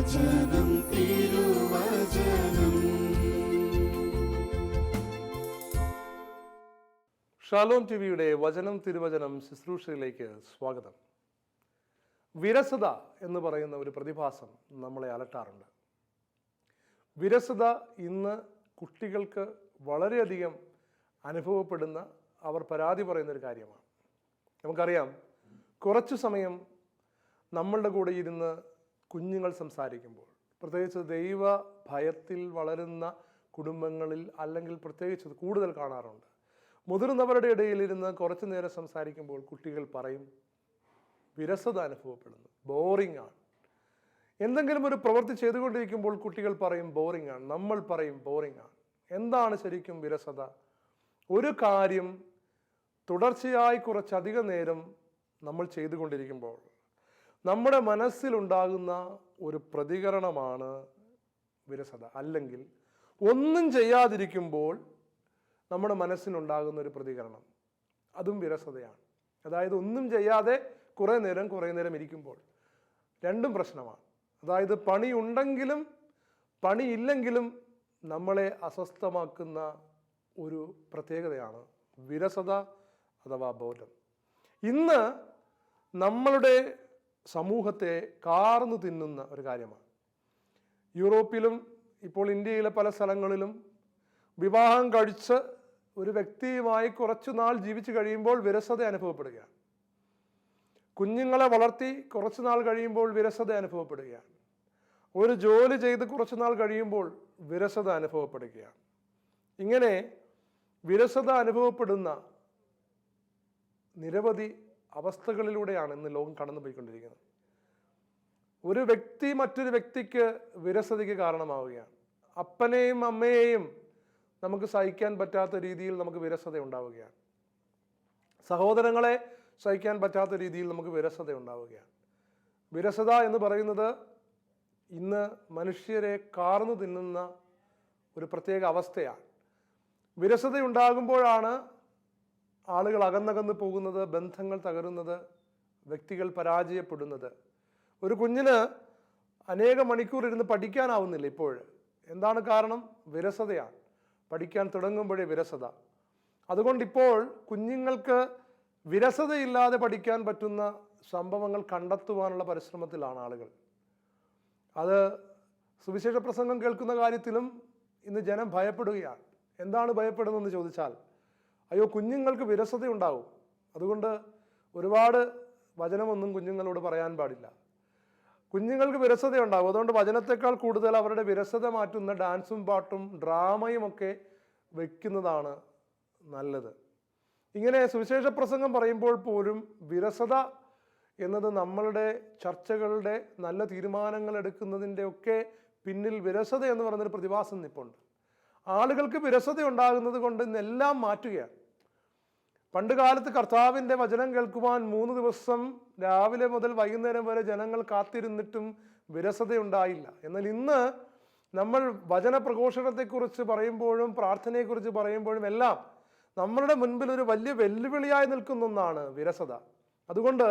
Shalom T വിയുടെ വചനം തിരുവചനം ശുശ്രൂഷയിലേക്ക് സ്വാഗതം. വിരസത എന്ന് പറയുന്ന ഒരു പ്രതിഭാസം നമ്മളെ അലട്ടാറുണ്ട്. വിരസത ഇന്ന് കുട്ടികൾക്ക് വളരെയധികം അനുഭവപ്പെടുന്ന അവർ പരാതി പറയുന്ന ഒരു കാര്യമാണ്. നമുക്കറിയാം കുറച്ചു സമയം നമ്മളുടെ കൂടെ ഇരുന്ന് കുഞ്ഞുങ്ങൾ സംസാരിക്കുമ്പോൾ പ്രത്യേകിച്ച് ദൈവ ഭയത്തിൽ വളരുന്ന കുടുംബങ്ങളിൽ അല്ലെങ്കിൽ പ്രത്യേകിച്ച് കൂടുതൽ കാണാറുണ്ട്. മുതിർന്നവരുടെ ഇടയിലിരുന്ന് കുറച്ചു നേരം സംസാരിക്കുമ്പോൾ കുട്ടികൾ പറയും വിരസത അനുഭവപ്പെടുന്നു ബോറിംഗ് ആണ്. എന്തെങ്കിലും ഒരു പ്രവൃത്തി ചെയ്തുകൊണ്ടിരിക്കുമ്പോൾ കുട്ടികൾ പറയും ബോറിംഗ് ആണ്. നമ്മൾ പറയും ബോറിംഗ് ആണ്. എന്താണ് ശരിക്കും വിരസത? ഒരു കാര്യം തുടർച്ചയായി കുറച്ചധിക നേരം നമ്മൾ ചെയ്തുകൊണ്ടിരിക്കുമ്പോൾ നമ്മുടെ മനസ്സിലുണ്ടാകുന്ന ഒരു പ്രതികരണമാണ് വിരസത. അല്ലെങ്കിൽ ഒന്നും ചെയ്യാതിരിക്കുമ്പോൾ നമ്മുടെ മനസ്സിനുണ്ടാകുന്ന ഒരു പ്രതികരണം. അതും വിരസതയാണ്. അതായത് ഒന്നും ചെയ്യാതെ കുറേ നേരം കുറേ നേരം ഇരിക്കുമ്പോൾ രണ്ടും പ്രശ്നമാണ്. അതായത് പണി ഉണ്ടെങ്കിലും പണിയില്ലെങ്കിലും നമ്മളെ അസ്വസ്ഥമാക്കുന്ന ഒരു പ്രത്യേകതയാണ് വിരസത അഥവാ ബോധം. ഇന്ന് നമ്മളുടെ സമൂഹത്തെ കാർന്നു തിന്നുന്ന ഒരു കാര്യമാണ്. യൂറോപ്പിലും ഇപ്പോൾ ഇന്ത്യയിലെ പല സ്ഥലങ്ങളിലും വിവാഹം കഴിച്ച് ഒരു വ്യക്തിയുമായി കുറച്ചു നാൾ ജീവിച്ചു കഴിയുമ്പോൾ വിരസത അനുഭവപ്പെടുകയാണ്. കുഞ്ഞുങ്ങളെ വളർത്തി കുറച്ചു നാൾ കഴിയുമ്പോൾ വിരസത അനുഭവപ്പെടുകയാണ്. ഒരു ജോലി ചെയ്ത് കുറച്ചു നാൾ കഴിയുമ്പോൾ വിരസത അനുഭവപ്പെടുകയാണ്. ഇങ്ങനെ വിരസത അനുഭവപ്പെടുന്ന നിരവധി അവസ്ഥകളിലൂടെയാണ് ഇന്ന് ലോകം കടന്നുപോയിക്കൊണ്ടിരിക്കുന്നത്. ഒരു വ്യക്തി മറ്റൊരു വ്യക്തിക്ക് വിരസതയ്ക്ക് കാരണമാവുകയാണ്. അപ്പനെയും അമ്മയെയും നമുക്ക് സഹിക്കാൻ പറ്റാത്ത രീതിയിൽ നമുക്ക് വിരസത ഉണ്ടാവുകയാണ്. സഹോദരങ്ങളെ സഹിക്കാൻ പറ്റാത്ത രീതിയിൽ നമുക്ക് വിരസത ഉണ്ടാവുകയാണ്. വിരസത എന്ന് പറയുന്നത് ഇന്ന് മനുഷ്യരെ കാർന്നു തിന്നുന്ന ഒരു പ്രത്യേക അവസ്ഥയാണ്. വിരസത ഉണ്ടാകുമ്പോഴാണ് ആളുകൾ അകന്നകന്ന് പോകുന്നത് ബന്ധങ്ങൾ തകരുന്നത് വ്യക്തികൾ പരാജയപ്പെടുന്നത്. ഒരു കുഞ്ഞിന് അനേക മണിക്കൂർ ഇരുന്ന് പഠിക്കാനാവുന്നില്ല ഇപ്പോൾ. എന്താണ് കാരണം? വിരസതയാണ്. പഠിക്കാൻ തുടങ്ങുമ്പോഴേ വിരസത. അതുകൊണ്ട് ഇപ്പോൾ കുഞ്ഞുങ്ങൾക്ക് വിരസതയില്ലാതെ പഠിക്കാൻ പറ്റുന്ന സംഭവങ്ങൾ കണ്ടെത്തുവാനുള്ള പരിശ്രമത്തിലാണ് ആളുകൾ. അത് സുവിശേഷ പ്രസംഗം കേൾക്കുന്ന കാര്യത്തിലും ഇന്ന് ജനം ഭയപ്പെടുകയാണ്. എന്താണ് ഭയപ്പെടുന്നതെന്ന് ചോദിച്ചാൽ അയ്യോ കുഞ്ഞുങ്ങൾക്ക് വിരസത ഉണ്ടാവും അതുകൊണ്ട് ഒരുപാട് വചനമൊന്നും കുഞ്ഞുങ്ങളോട് പറയാൻ പാടില്ല. കുഞ്ഞുങ്ങൾക്ക് വിരസത ഉണ്ടാവും അതുകൊണ്ട് വചനത്തെക്കാൾ കൂടുതൽ അവരുടെ വിരസത മാറ്റുന്ന ഡാൻസും പാട്ടും ഡ്രാമയും ഒക്കെ വയ്ക്കുന്നതാണ് നല്ലത്. ഇങ്ങനെ സുവിശേഷ പ്രസംഗം പറയുമ്പോൾ പോലും വിരസത എന്നത് നമ്മളുടെ ചർച്ചകളുടെ നല്ല തീരുമാനങ്ങൾ എടുക്കുന്നതിന്റെ ഒക്കെ പിന്നിൽ വിരസത എന്ന് പറയുന്നൊരു പ്രതിഭാസം നിപ്പുണ്ട്. ആളുകൾക്ക് വിരസത ഉണ്ടാകുന്നത് കൊണ്ട് ഇന്നെല്ലാം മാറ്റുകയാണ്. പണ്ട് കാലത്ത് കർത്താവിന്റെ വചനം കേൾക്കുവാൻ മൂന്ന് ദിവസം രാവിലെ മുതൽ വൈകുന്നേരം വരെ ജനങ്ങൾ കാത്തിരുന്നിട്ടും വിരസതയുണ്ടായില്ല. എന്നാൽ ഇന്ന് നമ്മൾ വചന പ്രഘോഷണത്തെക്കുറിച്ച് പറയുമ്പോഴും പ്രാർത്ഥനയെക്കുറിച്ച് പറയുമ്പോഴും എല്ലാം നമ്മളുടെ മുൻപിൽ ഒരു വലിയ വെല്ലുവിളിയായി നിൽക്കുന്ന ഒന്നാണ് വിരസത. അതുകൊണ്ട്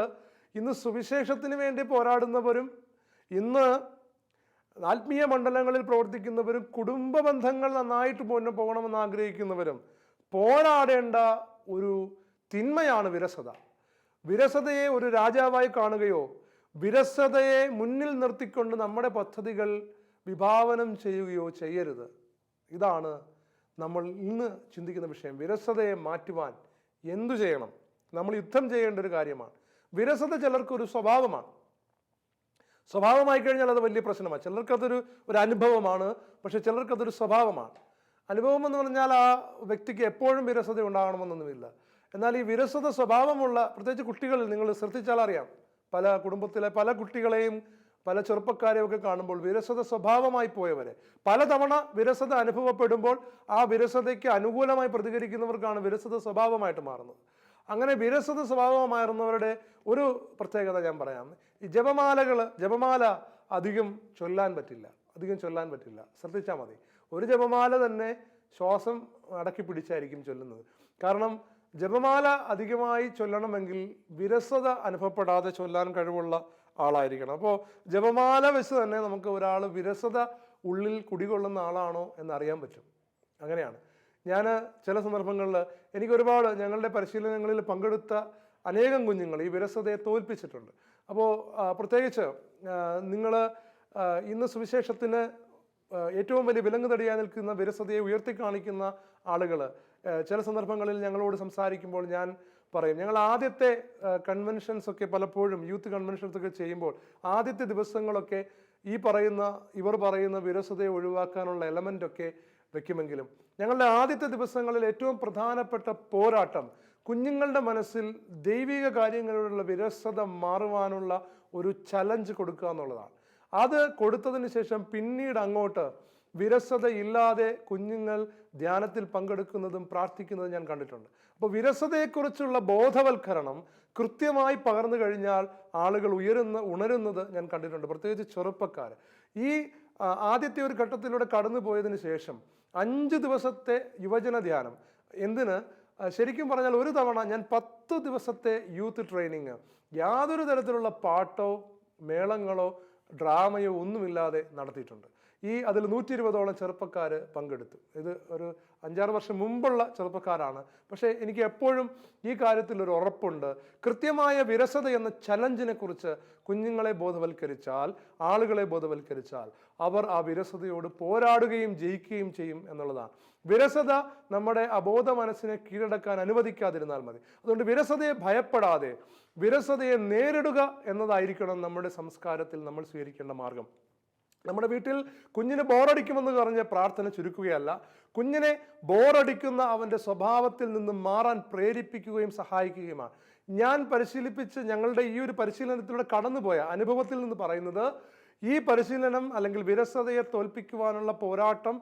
ഇന്ന് സുവിശേഷത്തിന് വേണ്ടി പോരാടുന്നവരും ഇന്ന് ആത്മീയ മണ്ഡലങ്ങളിൽ പ്രവർത്തിക്കുന്നവരും കുടുംബ ബന്ധങ്ങൾ നന്നായിട്ട് മുന്നേ പോകണമെന്ന് ആഗ്രഹിക്കുന്നവരും പോരാടേണ്ട ഒരു തിന്മയാണ് വിരസത. വിരസതയെ ഒരു രാജാവായി കാണുകയോ വിരസതയെ മുന്നിൽ നിർത്തിക്കൊണ്ട് നമ്മുടെ പദ്ധതികൾ വിഭാവനം ചെയ്യുകയോ ചെയ്യരുത്. ഇതാണ് നമ്മൾ ഇന്ന് ചിന്തിക്കുന്ന വിഷയം. വിരസതയെ മാറ്റുവാൻ എന്തു ചെയ്യണം? നമ്മൾ യുദ്ധം ചെയ്യേണ്ട ഒരു കാര്യമാണ്. വിരസത ചിലർക്ക് ഒരു സ്വഭാവമാണ്. സ്വഭാവമായി കഴിഞ്ഞാൽ അത് വലിയ പ്രശ്നമാണ്. ചിലർക്കതൊരു ഒരു അനുഭവമാണ് പക്ഷെ ചിലർക്കതൊരു സ്വഭാവമാണ്. അനുഭവം എന്ന് പറഞ്ഞാൽ ആ വ്യക്തിക്ക് എപ്പോഴും വിരസത ഉണ്ടാകണമെന്നൊന്നുമില്ല. എന്നാൽ ഈ വിരസത സ്വഭാവമുള്ള പ്രത്യേകിച്ച് കുട്ടികളിൽ നിങ്ങൾ ശ്രദ്ധിച്ചാൽ അറിയാം. പല കുടുംബത്തിലെ പല കുട്ടികളെയും പല ചെറുപ്പക്കാരെയും ഒക്കെ കാണുമ്പോൾ വിരസത സ്വഭാവമായി പോയവരെ. പലതവണ വിരസത അനുഭവപ്പെടുമ്പോൾ ആ വിരസതയ്ക്ക് അനുകൂലമായി പ്രതികരിക്കുന്നവർക്കാണ് വിരസത സ്വഭാവമായിട്ട് മാറുന്നത്. അങ്ങനെ വിരസത സ്വഭാവമായിരുന്നവരുടെ ഒരു പ്രത്യേകത ഞാൻ പറയാം. ഈ ജപമാലകൾ ജപമാല അധികം ചൊല്ലാൻ പറ്റില്ല. അധികം ചൊല്ലാൻ പറ്റില്ല. ശ്രദ്ധിച്ചാൽ മതി. ഒരു ജപമാല തന്നെ ശ്വാസം അടക്കി പിടിച്ചായിരിക്കും ചൊല്ലുന്നത്. കാരണം ജപമാല അധികമായി ചൊല്ലണമെങ്കിൽ വിരസത അനുഭവപ്പെടാതെ ചൊല്ലാൻ കഴിവുള്ള ആളായിരിക്കണം. അപ്പോൾ ജപമാല വെച്ച് തന്നെ നമുക്ക് ഒരാൾ വിരസത ഉള്ളിൽ കുടികൊള്ളുന്ന ആളാണോ എന്നറിയാൻ പറ്റും. അങ്ങനെയാണ്. ഞാൻ ചില സന്ദർഭങ്ങളിൽ എനിക്ക് ഒരുപാട് ഞങ്ങളുടെ പരിശീലനങ്ങളിൽ പങ്കെടുത്ത അനേകം കുഞ്ഞുങ്ങൾ ഈ വിരസതയെ തോൽപ്പിച്ചിട്ടുണ്ട്. അപ്പോൾ പ്രത്യേകിച്ച് നിങ്ങൾ ഇന്ന് സുവിശേഷത്തിന് ഏറ്റവും വലിയ വിലങ്ങ് തടിയായി നിൽക്കുന്ന വിരസതയെ ഉയർത്തി കാണിക്കുന്ന ആളുകൾ ചില സന്ദർഭങ്ങളിൽ ഞങ്ങളോട് സംസാരിക്കുമ്പോൾ ഞാൻ പറയും ഞങ്ങൾ ആദ്യത്തെ കൺവെൻഷൻസ് ഒക്കെ പലപ്പോഴും യൂത്ത് കൺവെൻഷൻസ് ഒക്കെ ചെയ്യുമ്പോൾ ആദ്യത്തെ ദിവസങ്ങളൊക്കെ ഈ പറയുന്ന ഇവർ പറയുന്ന വിരസതയെ ഒഴിവാക്കാനുള്ള എലമെന്റ് ഒക്കെ വെക്കുമെങ്കിലും ഞങ്ങളുടെ ആദ്യത്തെ ദിവസങ്ങളിൽ ഏറ്റവും പ്രധാനപ്പെട്ട പോരാട്ടം കുഞ്ഞുങ്ങളുടെ മനസ്സിൽ ദൈവിക കാര്യങ്ങളോടുള്ള വിരസത മാറുവാനുള്ള ഒരു ചലഞ്ച് കൊടുക്കുക എന്നുള്ളതാണ്. അത് കൊടുത്തതിന് ശേഷം പിന്നീട് അങ്ങോട്ട് വിരസത ഇല്ലാതെ കുഞ്ഞുങ്ങൾ ധ്യാനത്തിൽ പങ്കെടുക്കുന്നതും പ്രാർത്ഥിക്കുന്നതും ഞാൻ കണ്ടിട്ടുണ്ട്. അപ്പോൾ വിരസതയെക്കുറിച്ചുള്ള ബോധവൽക്കരണം കൃത്യമായി പകർന്നു കഴിഞ്ഞാൽ ആളുകൾ ഉയരുന്ന ഉണരുന്നത് ഞാൻ കണ്ടിട്ടുണ്ട്. പ്രത്യേകിച്ച് ചെറുപ്പക്കാർ ഈ ആദ്യത്തെ ഒരു ഘട്ടത്തിലൂടെ കടന്നു പോയതിന് ശേഷം അഞ്ച് ദിവസത്തെ യുവജന ധ്യാനം. എന്തിന്? ശരിക്കും പറഞ്ഞാൽ ഒരു തവണ ഞാൻ പത്ത് ദിവസത്തെ യൂത്ത് ട്രെയിനിങ്. യാതൊരു തരത്തിലുള്ള പാട്ടോ മേളങ്ങളോ ഡ്രാമയോ ഒന്നുമില്ലാതെ നടത്തിയിട്ടുണ്ട്. ഈ അതിൽ നൂറ്റി ഇരുപതോളം ചെറുപ്പക്കാർ പങ്കെടുത്തു. ഇത് ഒരു അഞ്ചാറ് വർഷം മുമ്പുള്ള ചെറുപ്പക്കാരാണ്. പക്ഷേ എനിക്ക് എപ്പോഴും ഈ കാര്യത്തിൽ ഒരു ഉറപ്പുണ്ട്. കൃത്യമായ വിരസത എന്ന ചലഞ്ചിനെ കുറിച്ച് കുഞ്ഞുങ്ങളെ ബോധവൽക്കരിച്ചാൽ ആളുകളെ ബോധവൽക്കരിച്ചാൽ അവർ ആ വിരസതയോട് പോരാടുകയും ജയിക്കുകയും ചെയ്യും എന്നുള്ളതാണ്. വിരസത നമ്മുടെ അബോധ മനസ്സിനെ കീഴടക്കാൻ അനുവദിക്കാതിരുന്നാൽ മതി. അതുകൊണ്ട് വിരസതയെ ഭയപ്പെടാതെ വിരസതയെ നേരിടുക എന്നതായിരിക്കണം നമ്മുടെ സംസ്കാരത്തിൽ നമ്മൾ സ്വീകരിക്കേണ്ട മാർഗം. നമ്മുടെ വീട്ടിൽ കുഞ്ഞിന് ബോറടിക്കുമെന്ന് പറഞ്ഞ് പ്രാർത്ഥന ചുരുക്കുകയല്ല കുഞ്ഞിനെ ബോറടിക്കുന്ന അവന്റെ സ്വഭാവത്തിൽ നിന്നും മാറാൻ പ്രേരിപ്പിക്കുകയും സഹായിക്കുകയുമാണ്. ഞാൻ പരിശീലിപ്പിച്ച് ഞങ്ങളുടെ ഈ ഒരു പരിശീലനത്തിലൂടെ കടന്നുപോയ അനുഭവത്തിൽ നിന്ന് പറയുന്നത് ഈ പരിശീലനം അല്ലെങ്കിൽ വിരസതയെ തോൽപ്പിക്കുവാനുള്ള പോരാട്ടം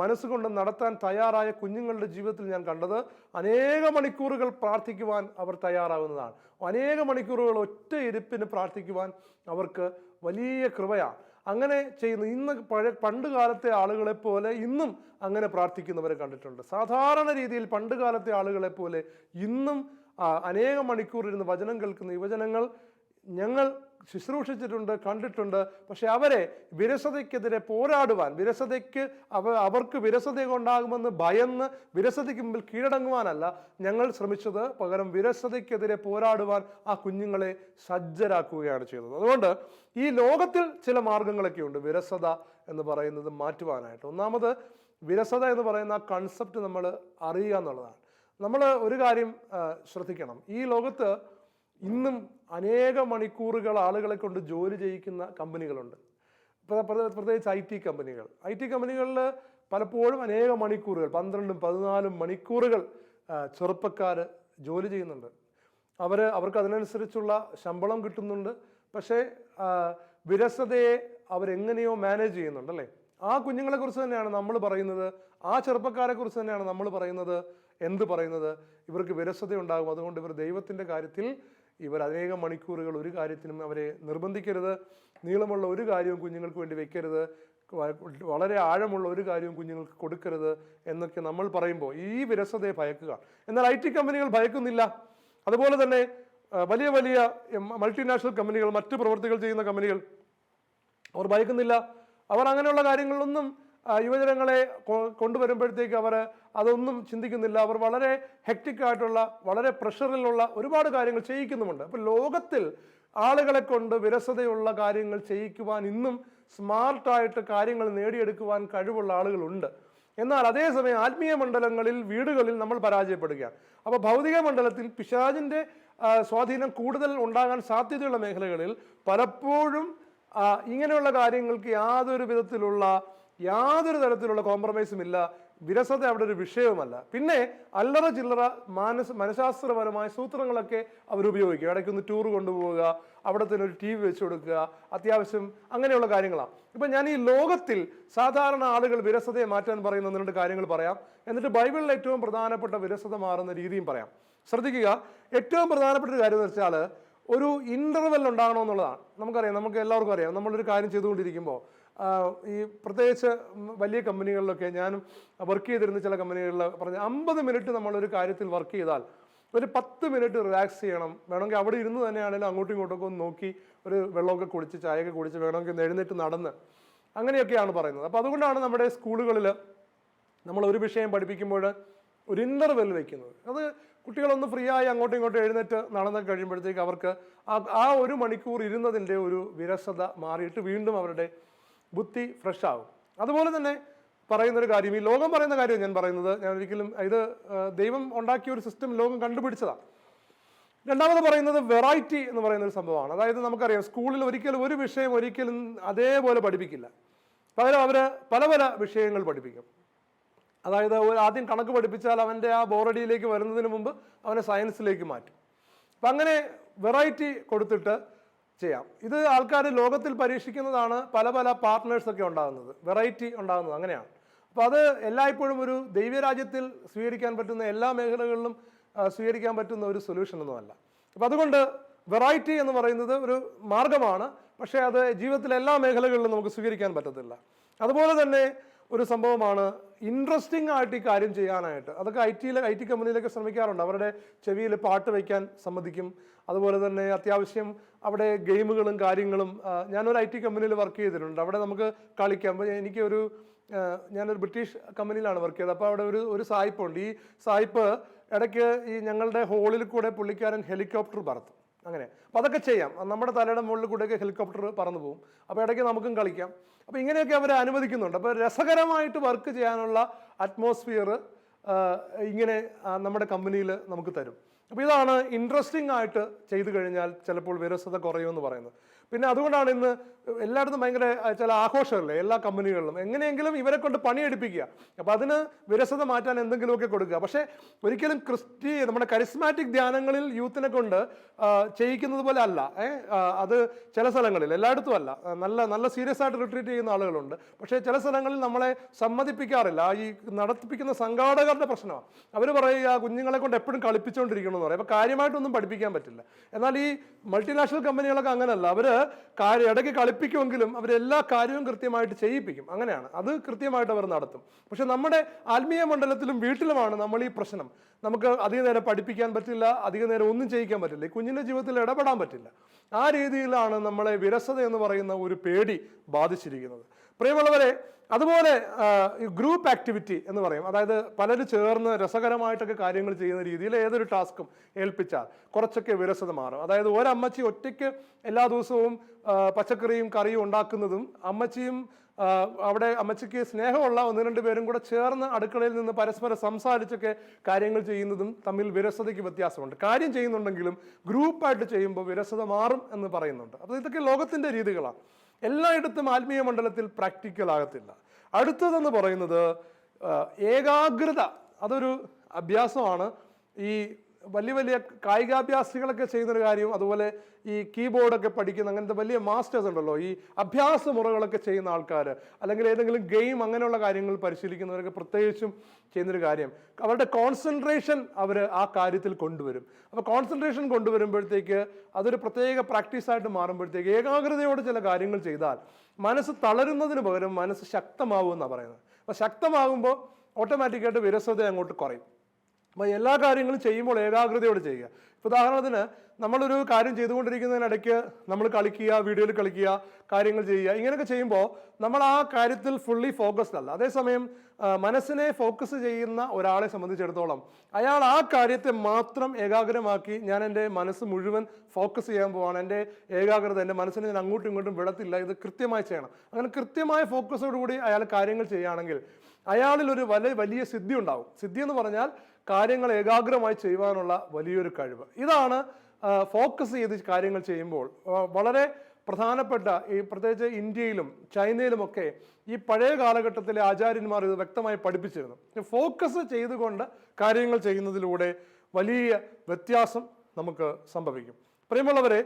മനസ്സുകൊണ്ട് നടത്താൻ തയ്യാറായ കുഞ്ഞുങ്ങളുടെ ജീവിതത്തിൽ ഞാൻ കണ്ടത് അനേക മണിക്കൂറുകൾ പ്രാർത്ഥിക്കുവാൻ അവർ തയ്യാറാകുന്നതാണ് അനേക മണിക്കൂറുകൾ ഒറ്റ ഇരിപ്പിന് പ്രാർത്ഥിക്കുവാൻ അവർക്ക് വലിയ കൃപയാണ്. അങ്ങനെ ചെയ്യുന്ന ഇന്ന് പഴയ പണ്ട് കാലത്തെ ആളുകളെ പോലെ ഇന്നും അങ്ങനെ പ്രാർത്ഥിക്കുന്നവരെ കണ്ടിട്ടുണ്ട്. സാധാരണ രീതിയിൽ പണ്ട് കാലത്തെ ആളുകളെ പോലെ ഇന്നും അനേകം മണിക്കൂർ ഇരുന്ന് വചനം കേൾക്കുന്ന യുവജനങ്ങൾ ഞങ്ങൾ ശുശ്രൂഷിച്ചിട്ടുണ്ട് കണ്ടിട്ടുണ്ട്. പക്ഷെ അവരെ വിരസതയ്ക്കെതിരെ പോരാടുവാൻ വിരസതയ്ക്ക് അവ അവർക്ക് വിരസത കൊണ്ടാകുമെന്ന് ഭയന്ന് വിരസതയ്ക്ക് മുമ്പിൽ കീഴടങ്ങുവാനല്ല ഞങ്ങൾ ശ്രമിച്ചത്. പകരം വിരസതയ്ക്കെതിരെ പോരാടുവാൻ ആ കുഞ്ഞുങ്ങളെ സജ്ജരാക്കുകയാണ് ചെയ്തത്. അതുകൊണ്ട് ഈ ലോകത്തിൽ ചില മാർഗങ്ങളൊക്കെ ഉണ്ട് വിരസത എന്ന് പറയുന്നത് മാറ്റുവാനായിട്ട്. ഒന്നാമത് വിരസത എന്ന് പറയുന്ന ആ കൺസെപ്റ്റ് നമ്മൾ അറിയുക എന്നുള്ളതാണ്. നമ്മൾ ഒരു കാര്യം ശ്രദ്ധിക്കണം. ഈ ലോകത്ത് ഇന്നും അനേക മണിക്കൂറുകൾ ആളുകളെ കൊണ്ട് ജോലി ചെയ്യിക്കുന്ന കമ്പനികളുണ്ട്. പ്ര- പ്ര- പ്രത്യേകിച്ച് ഐ ടി കമ്പനികൾ. ഐ ടി കമ്പനികളിൽ പലപ്പോഴും അനേക മണിക്കൂറുകൾ പന്ത്രണ്ടും പതിനാലും മണിക്കൂറുകൾ ചെറുപ്പക്കാർ ജോലി ചെയ്യുന്നുണ്ട്. അവർ അവർക്ക് അതിനനുസരിച്ചുള്ള ശമ്പളം കിട്ടുന്നുണ്ട്. പക്ഷേ വിരസതയെ അവരെങ്ങനെയോ മാനേജ് ചെയ്യുന്നുണ്ട് അല്ലേ? ആ കുഞ്ഞുങ്ങളെ കുറിച്ച് തന്നെയാണ് നമ്മൾ പറയുന്നത്. ആ ചെറുപ്പക്കാരെ കുറിച്ച് തന്നെയാണ് നമ്മൾ പറയുന്നത്. എന്ത് പറയുന്നത്? ഇവർക്ക് വിരസത ഉണ്ടാകും അതുകൊണ്ട് ഇവർ ദൈവത്തിന്റെ കാര്യത്തിൽ ഇവർ അനേകം മണിക്കൂറുകൾ ഒരു കാര്യത്തിനും അവരെ നിർബന്ധിക്കരുത്. നീളമുള്ള ഒരു കാര്യവും കുഞ്ഞുങ്ങൾക്ക് വേണ്ടി വെക്കരുത്. വളരെ ആഴമുള്ള ഒരു കാര്യവും കുഞ്ഞുങ്ങൾക്ക് കൊടുക്കരുത് എന്നൊക്കെ നമ്മൾ പറയുമ്പോൾ ഈ വിരസതയെ ഭയക്കുക. എന്നാൽ ഐ ടി കമ്പനികൾ ഭയക്കുന്നില്ല. അതുപോലെ തന്നെ വലിയ വലിയ മൾട്ടിനാഷണൽ കമ്പനികൾ മറ്റു പ്രവർത്തികൾ ചെയ്യുന്ന കമ്പനികൾ അവർ ഭയക്കുന്നില്ല. അവർ അങ്ങനെയുള്ള കാര്യങ്ങളിലൊന്നും യുവജനങ്ങളെ കൊണ്ടുവരുമ്പോഴത്തേക്ക് അവർ അതൊന്നും ചിന്തിക്കുന്നില്ല. അവർ വളരെ ഹെക്റ്റിക് ആയിട്ടുള്ള വളരെ പ്രഷറിലുള്ള ഒരുപാട് കാര്യങ്ങൾ ചെയ്യിക്കുന്നുമുണ്ട്. അപ്പോൾ ലോകത്തിൽ ആളുകളെ കൊണ്ട് വിരസതയുള്ള കാര്യങ്ങൾ ചെയ്യിക്കുവാൻ ഇന്നും സ്മാർട്ടായിട്ട് കാര്യങ്ങൾ നേടിയെടുക്കുവാൻ കഴിവുള്ള ആളുകളുണ്ട്. എന്നാൽ അതേസമയം ആത്മീയ മണ്ഡലങ്ങളിൽ വീടുകളിൽ നമ്മൾ പരാജയപ്പെടുകയാണ്. അപ്പോൾ ഭൗതിക മണ്ഡലത്തിൽ പിശാജിന്റെ സ്വാധീനം കൂടുതൽ ഉണ്ടാകാൻ സാധ്യതയുള്ള മേഖലകളിൽ പലപ്പോഴും ഇങ്ങനെയുള്ള കാര്യങ്ങൾക്ക് യാതൊരു വിധത്തിലുള്ള യാതൊരു തരത്തിലുള്ള കോംപ്രമൈസും ഇല്ല. വിരസത അവിടെ ഒരു വിഷയവുമല്ല പിന്നെ അല്ലറ ചില്ലറ മാനസ മനഃശാസ്ത്രപരമായ സൂത്രങ്ങളൊക്കെ അവർ ഉപയോഗിക്കും. ഇടയ്ക്കൊന്ന് ടൂർ കൊണ്ടുപോവുക അവിടെ തന്നെ ഒരു ടി വി വെച്ച് കൊടുക്കുക അത്യാവശ്യം അങ്ങനെയുള്ള കാര്യങ്ങളാണ് ഇപ്പം ഞാൻ ഈ ലോകത്തിൽ സാധാരണ ആളുകൾ വിരസതയെ മാറ്റാൻ പറയുന്ന രണ്ട് കാര്യങ്ങൾ പറയാം. എന്നിട്ട് ബൈബിളിൽ ഏറ്റവും പ്രധാനപ്പെട്ട വിരസത മാറുന്ന രീതിയും പറയാം. ശ്രദ്ധിക്കുക. ഏറ്റവും പ്രധാനപ്പെട്ട ഒരു കാര്യം എന്ന് വെച്ചാൽ ഒരു ഇന്റർവെൽ ഉണ്ടാകണം എന്നുള്ളതാണ്. നമുക്കറിയാം. നമുക്ക് എല്ലാവർക്കും അറിയാം. നമ്മളൊരു കാര്യം ചെയ്തുകൊണ്ടിരിക്കുമ്പോൾ ഈ പ്രത്യേകിച്ച് വലിയ കമ്പനികളിലൊക്കെ ഞാനും വർക്ക് ചെയ്തിരുന്ന ചില കമ്പനികളിൽ പറഞ്ഞ അമ്പത് മിനിറ്റ് നമ്മളൊരു കാര്യത്തിൽ വർക്ക് ചെയ്താൽ ഒരു പത്ത് മിനിറ്റ് റിലാക്സ് ചെയ്യണം. വേണമെങ്കിൽ അവിടെ ഇരുന്ന് തന്നെയാണെങ്കിലും അങ്ങോട്ടും ഇങ്ങോട്ടൊക്കെ ഒന്ന് നോക്കി ഒരു വെള്ളമൊക്കെ കുടിച്ച് ചായയൊക്കെ കുടിച്ച് വേണമെങ്കിൽ എഴുന്നേറ്റ് നടന്ന് അങ്ങനെയൊക്കെയാണ് പറയുന്നത്. അപ്പോൾ അതുകൊണ്ടാണ് നമ്മുടെ സ്കൂളുകളിൽ നമ്മൾ ഒരു വിഷയം പഠിപ്പിക്കുമ്പോൾ ഒരു ഇന്റർവെൽ വെക്കുന്നത്. അത് കുട്ടികളൊന്ന് ഫ്രീ ആയി അങ്ങോട്ടും ഇങ്ങോട്ടും എഴുന്നേറ്റ് നടന്ന് കഴിയുമ്പോഴത്തേക്ക് അവർക്ക് ആ ഒരു മണിക്കൂർ ഇരുന്നതിന്റെ ഒരു വിരസത മാറിയിട്ട് വീണ്ടും അവരുടെ ബുദ്ധി ഫ്രഷ് ആവും അതുപോലെ തന്നെ പറയുന്നൊരു കാര്യം ഈ ലോകം പറയുന്ന കാര്യം ഞാൻ പറയുന്നത് ഞാൻ ഒരിക്കലും ഇത് ദൈവം ഉണ്ടാക്കിയ ഒരു സിസ്റ്റം ലോകം കണ്ടുപിടിച്ചതാണ് രണ്ടാമത് പറയുന്നത് വെറൈറ്റി എന്ന് പറയുന്ന ഒരു സംഭവമാണ്. അതായത് നമുക്കറിയാം സ്കൂളിൽ ഒരിക്കലും ഒരു വിഷയം ഒരിക്കലും അതേപോലെ പഠിപ്പിക്കില്ല. പകരം അവർ പല പല വിഷയങ്ങൾ പഠിപ്പിക്കും. അതായത് ഒരു ആദ്യം കണക്ക് പഠിപ്പിച്ചാൽ അവന്റെ ആ ബോറടിയിലേക്ക് വരുന്നതിന് മുമ്പ് അവനെ സയൻസിലേക്ക് മാറ്റും. അപ്പം അങ്ങനെ വെറൈറ്റി കൊടുത്തിട്ട് ചെയ്യാം. ഇത് ആൾക്കാർ ലോകത്തിൽ പരീക്ഷിക്കുന്നതാണ് പല പല പാർട്ട്നേഴ്സൊക്കെ ഉണ്ടാകുന്നത്. വെറൈറ്റി ഉണ്ടാകുന്നത് അങ്ങനെയാണ്. അപ്പോൾ അത് എല്ലായ്പ്പോഴും ഒരു ദൈവരാജ്യത്തിൽ സ്വീകരിക്കാൻ പറ്റുന്ന എല്ലാ മേഖലകളിലും സ്വീകരിക്കാൻ പറ്റുന്ന ഒരു സൊല്യൂഷൻ ഒന്നുമല്ല അപ്പോൾ അതുകൊണ്ട് വെറൈറ്റി എന്ന് പറയുന്നത് ഒരു മാർഗമാണ്. പക്ഷേ അത് ജീവിതത്തിലെ എല്ലാ മേഖലകളിലും നമുക്ക് സ്വീകരിക്കാൻ പറ്റത്തില്ല. അതുപോലെ തന്നെ ഒരു സംഭവമാണ് ഇൻട്രസ്റ്റിംഗ് ആയിട്ട് ഈ കാര്യം ചെയ്യാനായിട്ട്. അതൊക്കെ ഐ ടിയിലെ ഐ ടി കമ്പനിയിലൊക്കെ ശ്രമിക്കാറുണ്ട്. അവരുടെ ചെവിയിൽ പാട്ട് വയ്ക്കാൻ സമ്മതിക്കും. അതുപോലെ തന്നെ അത്യാവശ്യം അവിടെ ഗെയിമുകളും കാര്യങ്ങളും ഞാനൊരു ഐ ടി കമ്പനിയിൽ വർക്ക് ചെയ്തിട്ടുണ്ട്. അവിടെ നമുക്ക് കളിക്കാം. അപ്പോൾ എനിക്കൊരു ഞാനൊരു ബ്രിട്ടീഷ് കമ്പനിയിലാണ് വർക്ക് ചെയ്തത്. അപ്പോൾ അവിടെ ഒരു ഒരു സായിപ്പുണ്ട്. ഈ സായിപ്പ് ഇടയ്ക്ക് ഈ ഞങ്ങളുടെ ഹോളിൽ കൂടെ പുള്ളിക്കാരൻ ഹെലികോപ്റ്റർ പറത്തും. അങ്ങനെ. അപ്പോൾ അതൊക്കെ ചെയ്യാം. നമ്മുടെ തലയുടെ മുകളിൽ കൂടെയൊക്കെ ഹെലികോപ്റ്റർ പറന്നു പോകും അപ്പോൾ ഇടയ്ക്ക് നമുക്കും കളിക്കാം. അപ്പോൾ ഇങ്ങനെയൊക്കെ അവരെ അനുവദിക്കുന്നുണ്ട്. അപ്പോൾ രസകരമായിട്ട് വർക്ക് ചെയ്യാനുള്ള അറ്റ്മോസ്ഫിയർ ഇങ്ങനെ നമ്മുടെ കമ്പനിയിൽ നമുക്ക് തരും. അപ്പോൾ ഇതാണ് ഇൻട്രസ്റ്റിംഗ് ആയിട്ട് ചെയ്തു കഴിഞ്ഞാൽ ചിലപ്പോൾ വിരസത കുറയുമെന്ന് പറയുന്നത്. പിന്നെ അതുകൊണ്ടാണ് ഇന്ന് എല്ലായിടത്തും ഭയങ്കര ചില ആഘോഷമല്ലേ എല്ലാ കമ്പനികളിലും. എങ്ങനെയെങ്കിലും ഇവരെ കൊണ്ട് പണിയെടുപ്പിക്കുക. അപ്പോൾ അതിന് വിരസത മാറ്റാൻ എന്തെങ്കിലുമൊക്കെ കൊടുക്കുക. പക്ഷേ ഒരിക്കലും ക്രിസ്റ്റി നമ്മുടെ കരിസ്മാറ്റിക് ധ്യാനങ്ങളിൽ യൂത്തിനെ കൊണ്ട് ചെയ്യിക്കുന്നത് പോലെ അല്ല. അത് ചില സ്ഥലങ്ങളിൽ എല്ലായിടത്തും അല്ല. നല്ല നല്ല സീരിയസ് ആയിട്ട് റിട്രീറ്റ് ചെയ്യുന്ന ആളുകളുണ്ട്. പക്ഷേ ചില സ്ഥലങ്ങളിൽ നമ്മളെ സമ്മതിപ്പിക്കാറില്ല. ഈ നടത്തിപ്പിക്കുന്ന സംഘാടകരുടെ പ്രശ്നമാണ് അവർ പറയുക കുഞ്ഞുങ്ങളെ കൊണ്ട് എപ്പോഴും കളിപ്പിച്ചുകൊണ്ടിരിക്കണം എന്ന് പറയും. അപ്പോൾ കാര്യമായിട്ടൊന്നും പഠിപ്പിക്കാൻ പറ്റില്ല. എന്നാൽ ഈ മൾട്ടിനാഷണൽ കമ്പനികളൊക്കെ അങ്ങനെയല്ല അവർ ഇടയ്ക്ക് കളിപ്പിക്കുമെങ്കിലും അവരെല്ലാ കാര്യവും കൃത്യമായിട്ട് ചെയ്യിപ്പിക്കും. അങ്ങനെയാണ്. അത് കൃത്യമായിട്ട് അവർ നടത്തും. പക്ഷെ നമ്മുടെ ആത്മീയ മണ്ഡലത്തിലും വീട്ടിലുമാണ് നമ്മൾ ഈ പ്രശ്നം. നമുക്ക് അധിക നേരം പഠിപ്പിക്കാൻ പറ്റില്ല അധിക നേരം ഒന്നും ചെയ്യിക്കാൻ പറ്റില്ല ഈ കുഞ്ഞിന്റെ ജീവിതത്തിൽ ഇടപെടാൻ പറ്റില്ല. ആ രീതിയിലാണ് നമ്മളെ വിരസത എന്ന് പറയുന്ന ഒരു പേടി ബാധിച്ചിരിക്കുന്നത്. പ്രിയമുള്ളവരെ അതുപോലെ ഗ്രൂപ്പ് ആക്ടിവിറ്റി എന്ന് പറയും. അതായത് പലരും ചേർന്ന് രസകരമായിട്ടൊക്കെ കാര്യങ്ങൾ ചെയ്യുന്ന രീതിയിൽ ഏതൊരു ടാസ്ക്കും ഏൽപ്പിച്ചാൽ കുറച്ചൊക്കെ വിരസത മാറും. അതായത് ഒരമ്മച്ചി ഒറ്റയ്ക്ക് എല്ലാ ദിവസവും പച്ചക്കറിയും കറിയും ഉണ്ടാക്കുന്നതും അമ്മച്ചിയും അവിടെ അമ്മച്ചിക്ക് സ്നേഹമുള്ള ഒന്ന് രണ്ട് പേരും കൂടെ ചേർന്ന് അടുക്കളയിൽ നിന്ന് പരസ്പരം സംസാരിച്ചൊക്കെ കാര്യങ്ങൾ ചെയ്യുന്നതും തമ്മിൽ വിരസതയ്ക്ക് വ്യത്യാസമുണ്ട്. കാര്യം ചെയ്യുന്നുണ്ടെങ്കിലും ഗ്രൂപ്പായിട്ട് ചെയ്യുമ്പോൾ വിരസത മാറും എന്ന് പറയുന്നുണ്ട്. അപ്പോൾ ഇതൊക്കെ ലോകത്തിന്റെ രീതികളാണ്. എല്ലായിടത്തും ആത്മീയ മണ്ഡലത്തിൽ പ്രാക്ടിക്കൽ ആകത്തില്ല. അടുത്തതെന്ന് പറയുന്നത് ഏകാഗ്രത. അതൊരു അഭ്യാസമാണ്. ഈ വലിയ വലിയ കായികാഭ്യാസികളൊക്കെ ചെയ്യുന്നൊരു കാര്യം അതുപോലെ ഈ കീബോർഡൊക്കെ പഠിക്കുന്ന അങ്ങനത്തെ വലിയ മാസ്റ്റേഴ്സ് ഉണ്ടല്ലോ ഈ അഭ്യാസ മുറകളൊക്കെ ചെയ്യുന്ന ആൾക്കാർ അല്ലെങ്കിൽ ഏതെങ്കിലും ഗെയിം അങ്ങനെയുള്ള കാര്യങ്ങൾ പരിശീലിക്കുന്നവരൊക്കെ പ്രത്യേകിച്ചും ചെയ്യുന്നൊരു കാര്യം. അവരുടെ കോൺസെൻട്രേഷൻ അവർ ആ കാര്യത്തിൽ കൊണ്ടുവരും. അപ്പോൾ കോൺസെൻട്രേഷൻ കൊണ്ടുവരുമ്പോഴത്തേക്ക് അതൊരു പ്രത്യേക പ്രാക്ടീസായിട്ട് മാറുമ്പോഴത്തേക്ക് ഏകാഗ്രതയോടെ ചില കാര്യങ്ങൾ ചെയ്താൽ മനസ്സ് തളരുന്നതിന് പകരം മനസ്സ് ശക്തമാവുമെന്നാണ് പറയുന്നത്. അപ്പോൾ ശക്തമാകുമ്പോൾ ഓട്ടോമാറ്റിക്കായിട്ട് വിരസത അങ്ങോട്ട് കുറയും. അപ്പോൾ എല്ലാ കാര്യങ്ങളും ചെയ്യുമ്പോൾ ഏകാഗ്രതയോടെ ചെയ്യുക. ഇപ്പോൾ ഉദാഹരണത്തിന് നമ്മളൊരു കാര്യം ചെയ്തുകൊണ്ടിരിക്കുന്നതിനിടയ്ക്ക് നമ്മൾ കളിക്കുക വീഡിയോയിൽ കളിക്കുക കാര്യങ്ങൾ ചെയ്യുക ഇങ്ങനെയൊക്കെ ചെയ്യുമ്പോൾ നമ്മൾ ആ കാര്യത്തിൽ ഫുള്ളി ഫോക്കസ്ഡ് അല്ല. അതേസമയം മനസ്സിനെ ഫോക്കസ് ചെയ്യുന്ന ഒരാളെ സംബന്ധിച്ചിടത്തോളം അയാൾ ആ കാര്യത്തെ മാത്രം ഏകാഗ്രമാക്കി ഞാൻ എന്റെ മനസ്സ് മുഴുവൻ ഫോക്കസ് ചെയ്യാൻ പോവാണ്. എന്റെ ഏകാഗ്രത എന്റെ മനസ്സിനെ ഞാൻ അങ്ങോട്ടും ഇങ്ങോട്ടും വിടത്തില്ല. ഇത് കൃത്യമായി ചെയ്യണം. അങ്ങനെ കൃത്യമായ ഫോക്കസോടുകൂടി അയാൾ കാര്യങ്ങൾ ചെയ്യുകയാണെങ്കിൽ അയാളിൽ ഒരു വലിയ വലിയ സിദ്ധി ഉണ്ടാവും. സിദ്ധി എന്ന് പറഞ്ഞാൽ കാര്യങ്ങൾ ഏകാഗ്രമായി ചെയ്യുവാനുള്ള വലിയൊരു കഴിവ്. ഇതാണ് ഫോക്കസ് ചെയ്ത് കാര്യങ്ങൾ ചെയ്യുമ്പോൾ വളരെ പ്രധാനപ്പെട്ട ഈ പ്രത്യേകിച്ച് ഇന്ത്യയിലും ചൈനയിലുമൊക്കെ ഈ പഴയ കാലഘട്ടത്തിലെ ആചാര്യന്മാർ ഇത് വ്യക്തമായി പഠിപ്പിച്ചിരുന്നു. ഫോക്കസ് ചെയ്തുകൊണ്ട് കാര്യങ്ങൾ ചെയ്യുന്നതിലൂടെ വലിയ വ്യത്യാസം നമുക്ക് സംഭവിക്കും. പ്രിയമുള്ളവരെ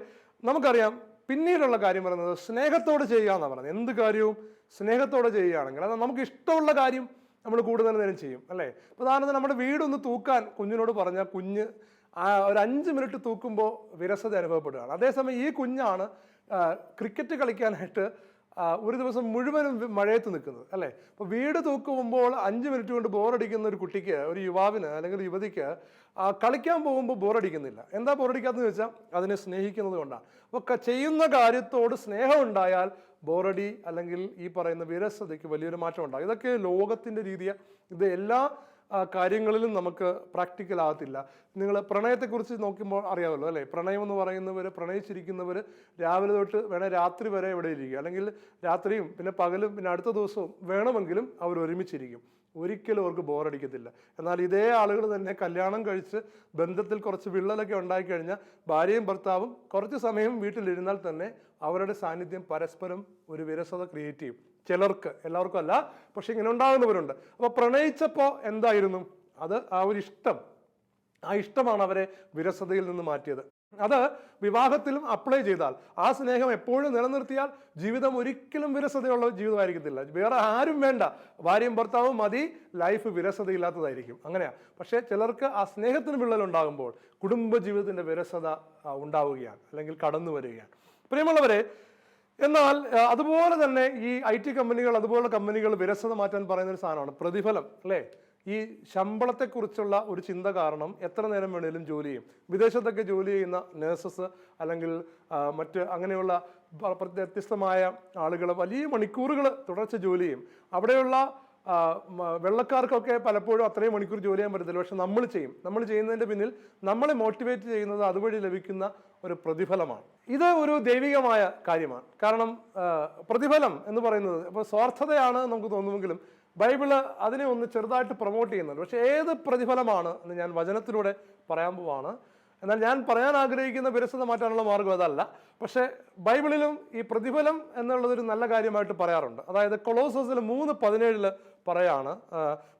നമുക്കറിയാം പിന്നീടുള്ള കാര്യം പറയുന്നത് സ്നേഹത്തോടെ ചെയ്യുക എന്നാണ് പറയുന്നത്. എന്ത് കാര്യവും സ്നേഹത്തോടെ ചെയ്യുകയാണെങ്കിൽ അത് നമുക്ക് ഇഷ്ടമുള്ള കാര്യം നമ്മൾ കൂടുതൽ നേരം ചെയ്യും അല്ലേ? ഉദാഹരണത്തിന് നമ്മുടെ വീടൊന്ന് തൂക്കാൻ കുഞ്ഞിനോട് പറഞ്ഞാൽ കുഞ്ഞ് ഒരു അഞ്ച് മിനിറ്റ് തൂക്കുമ്പോൾ വിരസത അനുഭവപ്പെടുകയാണ്. അതേസമയം ഈ കുഞ്ഞാണ് ക്രിക്കറ്റ് കളിക്കാനായിട്ട് ഒരു ദിവസം മുഴുവനും മഴയത്ത് നിൽക്കുന്നത് അല്ലേ? അപ്പോൾ വീട് തൂക്കുമ്പോൾ അഞ്ച് മിനിറ്റ് കൊണ്ട് ബോറടിക്കുന്ന ഒരു കുട്ടിക്ക് ഒരു യുവാവിന് അല്ലെങ്കിൽ യുവതിക്ക് കളിക്കാൻ പോകുമ്പോൾ ബോറടിക്കുന്നില്ല എന്താ ബോറടിക്കാത്തതെന്ന് വെച്ചാൽ അതിനെ സ്നേഹിക്കുന്നത് കൊണ്ടാണ്. അപ്പോൾ ചെയ്യുന്ന കാര്യത്തോട് സ്നേഹം ഉണ്ടായാൽ ബോറടി അല്ലെങ്കിൽ ഈ പറയുന്ന വിരസതയ്ക്ക് വലിയൊരു മാറ്റം ഉണ്ടാകും ഇതൊക്കെ ലോകത്തിന്റെ രീതിയ ഇത് എല്ലാ കാര്യങ്ങളിലും നമുക്ക് പ്രാക്ടിക്കൽ ആകത്തില്ല. നിങ്ങൾ പ്രണയത്തെക്കുറിച്ച് നോക്കുമ്പോൾ അറിയാമല്ലോ അല്ലേ? പ്രണയം എന്ന് പറയുന്നവർ പ്രണയിച്ചിരിക്കുന്നവർ രാവിലെ തൊട്ട് വേണേൽ രാത്രി വരെ ഇവിടെ ഇരിക്കുക അല്ലെങ്കിൽ രാത്രിയും പിന്നെ പകലും പിന്നെ അടുത്ത ദിവസവും വേണമെങ്കിലും അവർ ഒരുമിച്ചിരിക്കും ഒരിക്കലും അവർക്ക് ബോറടിക്കത്തില്ല. എന്നാൽ ഇതേ ആളുകൾ തന്നെ കല്യാണം കഴിച്ച് ബന്ധത്തിൽ കുറച്ച് വിള്ളലൊക്കെ ഉണ്ടായി കഴിഞ്ഞാൽ ഭാര്യയും ഭർത്താവും കുറച്ച് സമയം വീട്ടിലിരുന്നാൽ തന്നെ അവരുടെ സാന്നിധ്യം പരസ്പരം ഒരു വിരസത ക്രിയേറ്റ് ചെയ്യും. ചിലർക്ക് എല്ലാവർക്കും അല്ല പക്ഷെ ഇങ്ങനെ ഉണ്ടാകുന്നവരുണ്ട്. അപ്പോൾ പ്രണയിച്ചപ്പോൾ എന്തായിരുന്നു? അത് ആ ഒരു ഇഷ്ടം. ആ ഇഷ്ടമാണ് അവരെ വിരസതയിൽ നിന്ന് മാറ്റിയത്. അത് വിവാഹത്തിലും അപ്ലൈ ചെയ്താൽ ആ സ്നേഹം എപ്പോഴും നിലനിർത്തിയാൽ ജീവിതം ഒരിക്കലും വിരസതയുള്ള ജീവിതമായിരിക്കത്തില്ല. വേറെ ആരും വേണ്ട. ഭാര്യയും ഭർത്താവും മതി ലൈഫ് വിരസതയില്ലാത്തതായിരിക്കും. അങ്ങനെയാ. പക്ഷേ ചിലർക്ക് ആ സ്നേഹത്തിന് വിള്ളൽ ഉണ്ടാകുമ്പോൾ കുടുംബ ജീവിതത്തിന്റെ വിരസത ഉണ്ടാവുകയാണ്. അല്ലെങ്കിൽ കടന്നു വരികയാണ്. പ്രിയമുള്ളവരെ എന്നാൽ അതുപോലെ തന്നെ ഈ ഐ ടി കമ്പനികൾ അതുപോലുള്ള കമ്പനികൾ വിരസത മാറ്റാൻ പറയുന്ന ഒരു സാധനമാണ് പ്രതിഫലം അല്ലേ? ഈ ശമ്പളത്തെക്കുറിച്ചുള്ള ഒരു ചിന്ത കാരണം എത്ര നേരം വേണേലും ജോലി ചെയ്യും. വിദേശത്തൊക്കെ ജോലി ചെയ്യുന്ന നേഴ്സസ് അല്ലെങ്കിൽ മറ്റ് അങ്ങനെയുള്ള വ്യത്യസ്തമായ ആളുകൾ വലിയ മണിക്കൂറുകൾ തുടർച്ച ജോലി ചെയ്യും. അവിടെയുള്ള വെള്ളക്കാർക്കൊക്കെ പലപ്പോഴും അത്രയും മണിക്കൂർ ജോലി ചെയ്യാൻ പറ്റത്തില്ല. പക്ഷെ നമ്മൾ ചെയ്യും. നമ്മൾ ചെയ്യുന്നതിന്റെ പിന്നിൽ നമ്മളെ മോട്ടിവേറ്റ് ചെയ്യുന്നത് അതുവഴി ലഭിക്കുന്ന ഒരു പ്രതിഫലമാണ്. ഇത് ഒരു ദൈവികമായ കാര്യമാണ്. കാരണം പ്രതിഫലം എന്ന് പറയുന്നത് ഇപ്പോൾ സ്വാർത്ഥതയാണ് നമുക്ക് തോന്നുമെങ്കിലും ബൈബിൾ അതിനെ ഒന്ന് ചെറുതായിട്ട് പ്രൊമോട്ട് ചെയ്യുന്നുണ്ട്. പക്ഷേ ഏത് പ്രതിഫലമാണ് എന്ന് ഞാൻ വചനത്തിലൂടെ പറയാൻ പോവാണ്. എന്നാൽ ഞാൻ പറയാൻ ആഗ്രഹിക്കുന്ന വിരസത മാറ്റാനുള്ള മാർഗം അതല്ല. പക്ഷേ ബൈബിളിലും ഈ പ്രതിഫലം എന്നുള്ളതൊരു നല്ല കാര്യമായിട്ട് പറയാറുണ്ട്. അതായത് കൊളോസസിൽ മൂന്ന് പതിനേഴിൽ പറയാണ്.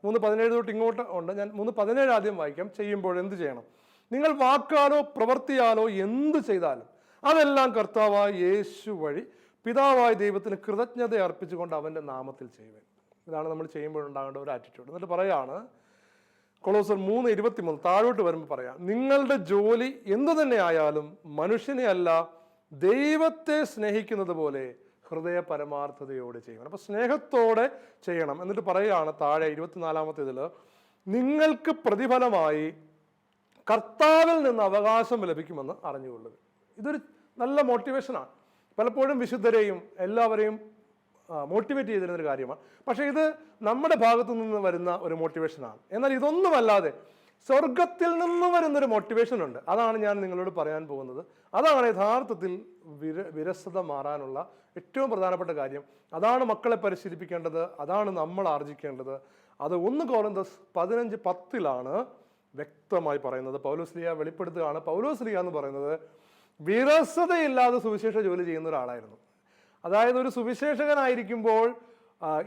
മൂന്ന് പതിനേഴ് തൊട്ട് ഇങ്ങോട്ട് ഉണ്ട്. ഞാൻ മൂന്ന് പതിനേഴ് ആദ്യം വായിക്കാം. ചെയ്യുമ്പോൾ എന്ത് ചെയ്യണം? നിങ്ങൾ വാക്കാലോ പ്രവർത്തിയാലോ എന്ത് ചെയ്താലും അതെല്ലാം കർത്താവായ യേശു വഴി പിതാവായ ദൈവത്തിന് കൃതജ്ഞത അർപ്പിച്ചുകൊണ്ട് അവന്റെ നാമത്തിൽ ചെയ്യുവൻ. ഇതാണ് നമ്മൾ ചെയ്യുമ്പോഴുണ്ടാകേണ്ട ഒരു ആറ്റിറ്റ്യൂഡ് എന്നിട്ട് പറയാണ് കൊളോസർ മൂന്ന് ഇരുപത്തിമൂന്ന് താഴോട്ട് വരുമ്പോൾ പറയാം നിങ്ങളുടെ ജോലി എന്തു തന്നെ ആയാലും മനുഷ്യനെ അല്ല ദൈവത്തെ സ്നേഹിക്കുന്നത് പോലെ ഹൃദയ പരമാർത്ഥതയോടെ ചെയ്യണം. അപ്പൊ സ്നേഹത്തോടെ ചെയ്യണം. എന്നിട്ട് പറയുകയാണ് താഴെ ഇരുപത്തിനാലാമത്തെ ഇതിൽ നിങ്ങൾക്ക് പ്രതിഫലമായി കർത്താവിൽ നിന്ന് അവകാശം ലഭിക്കുമെന്ന് അറിഞ്ഞുകൊള്ളുക. ഇതൊരു നല്ല മോട്ടിവേഷനാണ് പലപ്പോഴും വിശുദ്ധരെയും എല്ലാവരെയും മോട്ടിവേറ്റ് ചെയ്തിരുന്ന ഒരു കാര്യമാണ്. പക്ഷേ ഇത് നമ്മുടെ ഭാഗത്തു നിന്ന് വരുന്ന ഒരു മോട്ടിവേഷനാണ് എന്നാൽ ഇതൊന്നുമല്ലാതെ സ്വർഗത്തിൽ നിന്ന് വരുന്നൊരു മോട്ടിവേഷൻ ഉണ്ട്. അതാണ് ഞാൻ നിങ്ങളോട് പറയാൻ പോകുന്നത്. അതാണ് യഥാർത്ഥത്തിൽ വിര വിരസത മാറാനുള്ള ഏറ്റവും പ്രധാനപ്പെട്ട കാര്യം. അതാണ് മക്കളെ പരിശീലിപ്പിക്കേണ്ടത്. അതാണ് നമ്മൾ ആർജിക്കേണ്ടത്. അത് ഒന്ന് കോറന്തസ് പതിനഞ്ച് പത്തിലാണ് വ്യക്തമായി പറയുന്നത്. പൗലോസ്ലിയ വെളിപ്പെടുത്തുകയാണ്. പൗലോസ്ലിയ എന്ന് പറയുന്നത് വിരസതയില്ലാതെ സുവിശേഷ ജോലി ചെയ്യുന്ന ഒരാളായിരുന്നു. അതായത് ഒരു സുവിശേഷകനായിരിക്കുമ്പോൾ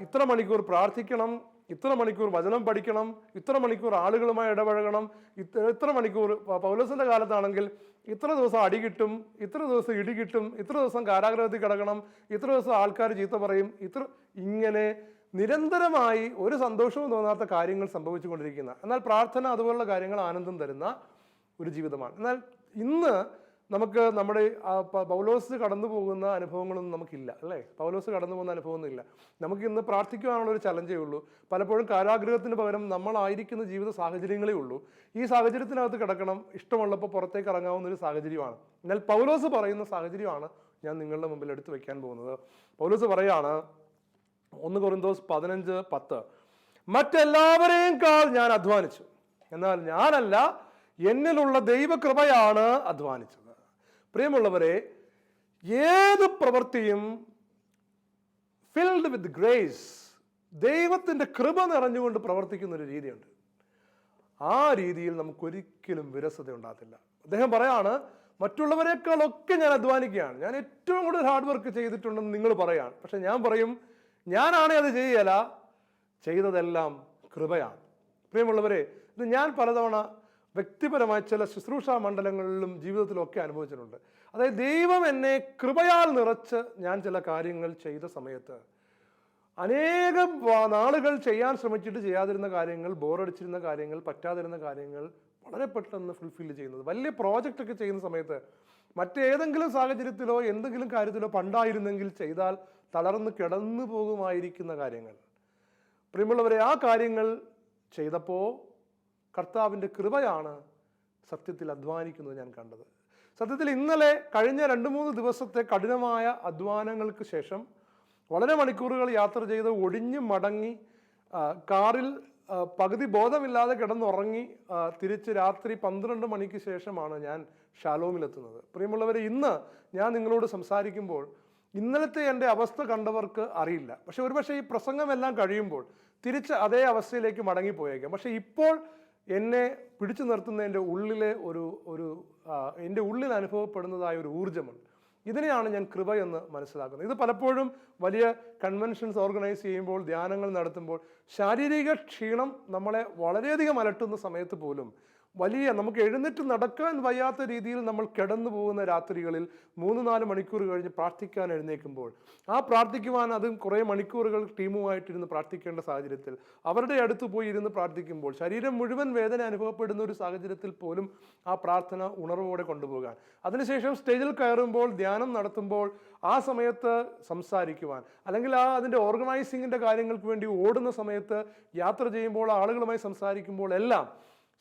ഇത്ര മണിക്കൂർ പ്രാർത്ഥിക്കണം ഇത്ര മണിക്കൂർ വചനം പഠിക്കണം ഇത്ര മണിക്കൂർ ആളുകളുമായി ഇടപഴകണം ഇത്ര ഇത്ര മണിക്കൂർ പ- പൗലോസിന്റെ കാലത്താണെങ്കിൽ ഇത്ര ദിവസം അടി കിട്ടും ഇത്ര ദിവസം ഇടി കിട്ടും ഇത്ര ദിവസം കാരാഗ്രഹത്തിൽ കിടക്കണം ഇത്ര ദിവസം ആൾക്കാർ ചീത്ത പറയും ഇത്ര ഇങ്ങനെ നിരന്തരമായി ഒരു സന്തോഷവും തോന്നാത്ത കാര്യങ്ങൾ സംഭവിച്ചുകൊണ്ടിരിക്കുന്ന എന്നാൽ പ്രാർത്ഥന അതുപോലുള്ള കാര്യങ്ങൾ ആനന്ദം തരുന്ന ഒരു ജീവിതമാണ്. എന്നാൽ ഇന്ന് നമുക്ക് നമ്മുടെ പൗലോസ് കടന്നു പോകുന്ന അനുഭവങ്ങളൊന്നും നമുക്കില്ല അല്ലേ? പൗലോസ് കടന്നു പോകുന്ന അനുഭവമൊന്നും ഇല്ല. നമുക്ക് ഇന്ന് പ്രാർത്ഥിക്കുവാനുള്ള ഒരു ചലഞ്ചേ ഉള്ളൂ പലപ്പോഴും കാരാഗ്രഹത്തിന് പകരം നമ്മളായിരിക്കുന്ന ജീവിത സാഹചര്യങ്ങളേ ഉള്ളൂ. ഈ സാഹചര്യത്തിനകത്ത് കിടക്കണം ഇഷ്ടമുള്ളപ്പോൾ പുറത്തേക്ക് ഇറങ്ങാവുന്ന ഒരു സാഹചര്യമാണ്. എന്നാൽ പൗലോസ് പറയുന്ന സാഹചര്യമാണ് ഞാൻ നിങ്ങളുടെ മുമ്പിൽ എടുത്തു വെക്കാൻ പോകുന്നത്. പൗലോസ് പറയാണ് ഒന്ന് കുറുന്തോസ് പതിനഞ്ച് പത്ത് മറ്റെല്ലാവരെയും കാൾ ഞാൻ അധ്വാനിച്ചു. എന്നാൽ ഞാനല്ല എന്നിലുള്ള ദൈവകൃപയാണ് അധ്വാനിച്ചത്. പ്രിയമുള്ളവരെ ഏത് പ്രവൃത്തിയും ഫിൽഡ് വിത്ത് ഗ്രേസ് ദൈവത്തിന്റെ കൃപ നിറഞ്ഞുകൊണ്ട് പ്രവർത്തിക്കുന്ന ഒരു രീതിയുണ്ട്. ആ രീതിയിൽ നമുക്കൊരിക്കലും വിരസത ഉണ്ടാകത്തില്ല. അദ്ദേഹം പറയാണ് മറ്റുള്ളവരെക്കാളൊക്കെ ഞാൻ അധ്വാനിക്കുകയാണ്. ഞാൻ ഏറ്റവും കൂടുതൽ ഹാർഡ് വർക്ക് ചെയ്തിട്ടുണ്ടെന്ന് നിങ്ങൾ പറയാണ്. പക്ഷെ ഞാൻ പറയും ഞാനാണേ അത് ചെയ്യല. ചെയ്തതെല്ലാം കൃപയാണ്. പ്രിയമുള്ളവരെ ഇത് ഞാൻ പലതവണ വ്യക്തിപരമായ ചില ശുശ്രൂഷാ മണ്ഡലങ്ങളിലും ജീവിതത്തിലും ഒക്കെ അനുഭവിച്ചിട്ടുണ്ട്. അതായത് ദൈവം എന്നെ കൃപയാൽ നിറച്ച് ഞാൻ ചില കാര്യങ്ങൾ ചെയ്ത സമയത്ത് അനേകം നാളുകൾ ചെയ്യാൻ ശ്രമിച്ചിട്ട് ചെയ്യാതിരുന്ന കാര്യങ്ങൾ ബോറടിച്ചിരുന്ന കാര്യങ്ങൾ പറ്റാതിരുന്ന കാര്യങ്ങൾ വളരെ പെട്ടെന്ന് ഫുൾഫിൽ ചെയ്യുന്നത്. വലിയ പ്രോജക്റ്റ് ഒക്കെ ചെയ്യുന്ന സമയത്ത് മറ്റേതെങ്കിലും സാഹചര്യത്തിലോ എന്തെങ്കിലും കാര്യത്തിലോ പണ്ടായിരുന്നെങ്കിൽ ചെയ്താൽ തളർന്ന് കിടന്നു പോകുമായിരിക്കുന്ന കാര്യങ്ങൾ. പ്രിയമുള്ളവരെ ആ കാര്യങ്ങൾ ചെയ്തപ്പോൾ കർത്താവിന്റെ കൃപയാണ് സത്യത്തിൽ അധ്വാനിക്കുന്നത് ഞാൻ കണ്ടത്. സത്യത്തിൽ ഇന്നലെ കഴിഞ്ഞ രണ്ട് മൂന്ന് ദിവസത്തെ കഠിനമായ അധ്വാനങ്ങൾക്ക് ശേഷം വളരെ മണിക്കൂറുകൾ യാത്ര ചെയ്ത് ഒടിഞ്ഞു മടങ്ങി കാറിൽ പകുതി ബോധമില്ലാതെ കിടന്നുറങ്ങി തിരിച്ച് രാത്രി പന്ത്രണ്ട് മണിക്ക് ശേഷമാണ് ഞാൻ ഷാലോമിലെത്തുന്നത്. പ്രിയമുള്ളവരെ ഇന്ന് ഞാൻ നിങ്ങളോട് സംസാരിക്കുമ്പോൾ ഇന്നലത്തെ എന്റെ അവസ്ഥ കണ്ടവർക്ക് അറിയില്ല. പക്ഷെ ഒരുപക്ഷെ ഈ പ്രസംഗമെല്ലാം കഴിയുമ്പോൾ തിരിച്ച് അതേ അവസ്ഥയിലേക്ക് മടങ്ങിപ്പോയേക്കാം. പക്ഷെ ഇപ്പോൾ എന്നെ പിടിച്ചു നിർത്തുന്നതിന്റെ ഉള്ളിലെ ഒരു ഒരു എന്റെ ഉള്ളിൽ അനുഭവപ്പെടുന്നതായ ഒരു ഊർജമുണ്ട്. ഇതിനെയാണ് ഞാൻ കൃപ എന്ന് മനസ്സിലാക്കുന്നത്. ഇത് പലപ്പോഴും വലിയ കൺവെൻഷൻസ് ഓർഗനൈസ് ചെയ്യുമ്പോൾ ധ്യാനങ്ങൾ നടത്തുമ്പോൾ ശാരീരിക ക്ഷീണം നമ്മളെ വളരെയധികം അലട്ടുന്ന സമയത്ത് പോലും വലിയ നമുക്ക് എഴുന്നേറ്റ് നടക്കാൻ വയ്യാത്ത രീതിയിൽ നമ്മൾ കിടന്നു പോകുന്ന രാത്രികളിൽ മൂന്ന് നാല് മണിക്കൂർ കഴിഞ്ഞ് പ്രാർത്ഥിക്കാൻ എഴുന്നേൽക്കുമ്പോൾ ആ പ്രാർത്ഥിക്കുവാൻ അതും കുറേ മണിക്കൂറുകൾ ടീമുമായിട്ടിരുന്ന് പ്രാർത്ഥിക്കേണ്ട സാഹചര്യത്തിൽ അവരുടെ അടുത്ത് പോയി ഇരുന്ന് പ്രാർത്ഥിക്കുമ്പോൾ ശരീരം മുഴുവൻ വേദന അനുഭവപ്പെടുന്ന ഒരു സാഹചര്യത്തിൽ പോലും ആ പ്രാർത്ഥന ഉണർവോടെ കൊണ്ടുപോകാൻ. അതിനുശേഷം സ്റ്റേജിൽ കയറുമ്പോൾ ധ്യാനം നടത്തുമ്പോൾ ആ സമയത്ത് സംസാരിക്കുവാൻ. അല്ലെങ്കിൽ ആ അതിന്റെ ഓർഗനൈസിങ്ങിന്റെ കാര്യങ്ങൾക്ക് വേണ്ടി ഓടുന്ന സമയത്ത് യാത്ര ചെയ്യുമ്പോൾ ആളുകളുമായി സംസാരിക്കുമ്പോൾ എല്ലാം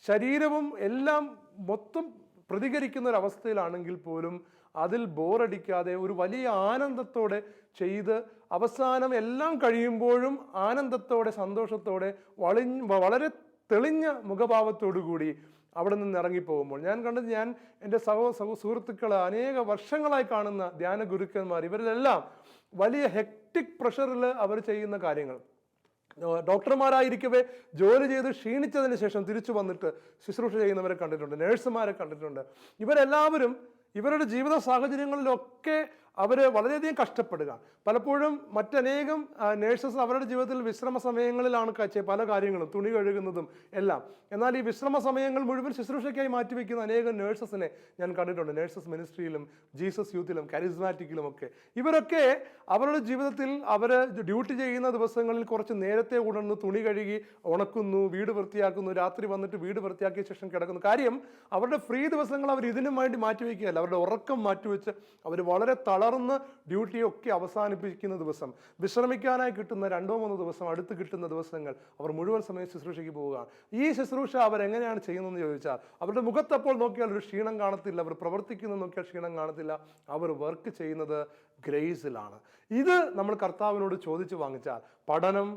ശരീരവും എല്ലാം മൊത്തം പ്രതികരിക്കുന്ന ഒരു അവസ്ഥയിലാണെങ്കിൽ പോലും അതിൽ ബോറടിക്കാതെ ഒരു വലിയ ആനന്ദത്തോടെ ചെയ്ത് അവസാനം എല്ലാം കഴിയുമ്പോഴും ആനന്ദത്തോടെ സന്തോഷത്തോടെ വളി വളരെ തെളിഞ്ഞ മുഖഭാവത്തോടു കൂടി അവിടെ നിന്ന് ഇറങ്ങിപ്പോകുമ്പോൾ ഞാൻ കണ്ടത് ഞാൻ എന്റെ സഹോ സഹോ സുഹൃത്തുക്കൾ അനേക വർഷങ്ങളായി കാണുന്ന ധ്യാന ഗുരുക്കന്മാർ ഇവരിലെല്ലാം വലിയ ഹെക്ടിക് പ്രഷറിൽ അവർ ചെയ്യുന്ന കാര്യങ്ങൾ. ഡോക്ടർമാരായിരിക്കവേ ജോലി ചെയ്ത് ക്ഷീണിച്ചതിന് ശേഷം തിരിച്ചു വന്നിട്ട് ശുശ്രൂഷ ചെയ്യുന്നവരെ കണ്ടിട്ടുണ്ട് നേഴ്സുമാരെ കണ്ടിട്ടുണ്ട്. ഇവരെല്ലാവരും ഇവരുടെ ജീവിത സാഹചര്യങ്ങളിലൊക്കെ അവർ വളരെയധികം കഷ്ടപ്പെടുക. പലപ്പോഴും മറ്റനേകം നേഴ്സസ് അവരുടെ ജീവിതത്തിൽ വിശ്രമ സമയങ്ങളിലാണ് പല കാര്യങ്ങളും തുണി കഴുകുന്നതും എല്ലാം. എന്നാൽ ഈ വിശ്രമ സമയങ്ങൾ മുഴുവൻ ശുശ്രൂഷയ്ക്കായി മാറ്റിവെക്കുന്ന അനേകം നേഴ്സസിനെ ഞാൻ കണ്ടിട്ടുണ്ട്. നേഴ്സസ് മിനിസ്ട്രിയിലും ജീസസ് യൂത്തിലും കരിസ്മാറ്റിക്കിലും ഒക്കെ. ഇവരൊക്കെ അവരുടെ ജീവിതത്തിൽ അവർ ഡ്യൂട്ടി ചെയ്യുന്ന ദിവസങ്ങളിൽ കുറച്ച് നേരത്തെ ഉണർന്ന് തുണി കഴുകി ഉണക്കുന്നു വീട് വൃത്തിയാക്കുന്നു രാത്രി വന്നിട്ട് വീട് വൃത്തിയാക്കിയ ശേഷം കിടക്കുന്നു. കാര്യം അവരുടെ ഫ്രീ ദിവസങ്ങൾ അവർ ഇതിനും വേണ്ടി മാറ്റിവെക്കുകയല്ല. അവരുടെ ഉറക്കം മാറ്റിവെച്ച് അവർ വളരെ തളർന്ന് ഡ്യൂട്ടിയൊക്കെ അവസാനിപ്പിക്കുന്ന ദിവസം വിശ്രമിക്കാനായി കിട്ടുന്ന രണ്ടോ മൂന്നോ ദിവസം അടുത്ത് കിട്ടുന്ന ദിവസങ്ങൾ അവർ മുഴുവൻ സമയം ശുശ്രൂഷയ്ക്ക് പോവുകയാണ്. ഈ ശുശ്രൂഷ അവരെങ്ങനെയാണ് ചെയ്യുന്നതെന്ന് ചോദിച്ചാൽ അവരുടെ മുഖത്തപ്പോൾ നോക്കിയാൽ ഒരു ക്ഷീണം കാണത്തില്ല അവർ പ്രവർത്തിക്കുന്നത് നോക്കിയാൽ ക്ഷീണം കാണത്തില്ല. അവർ വർക്ക് ചെയ്യുന്നത് ഗ്രേസിലാണ്. ഇത് നമ്മൾ കർത്താവിനോട് ചോദിച്ചു വാങ്ങിച്ചാൽ പഠനം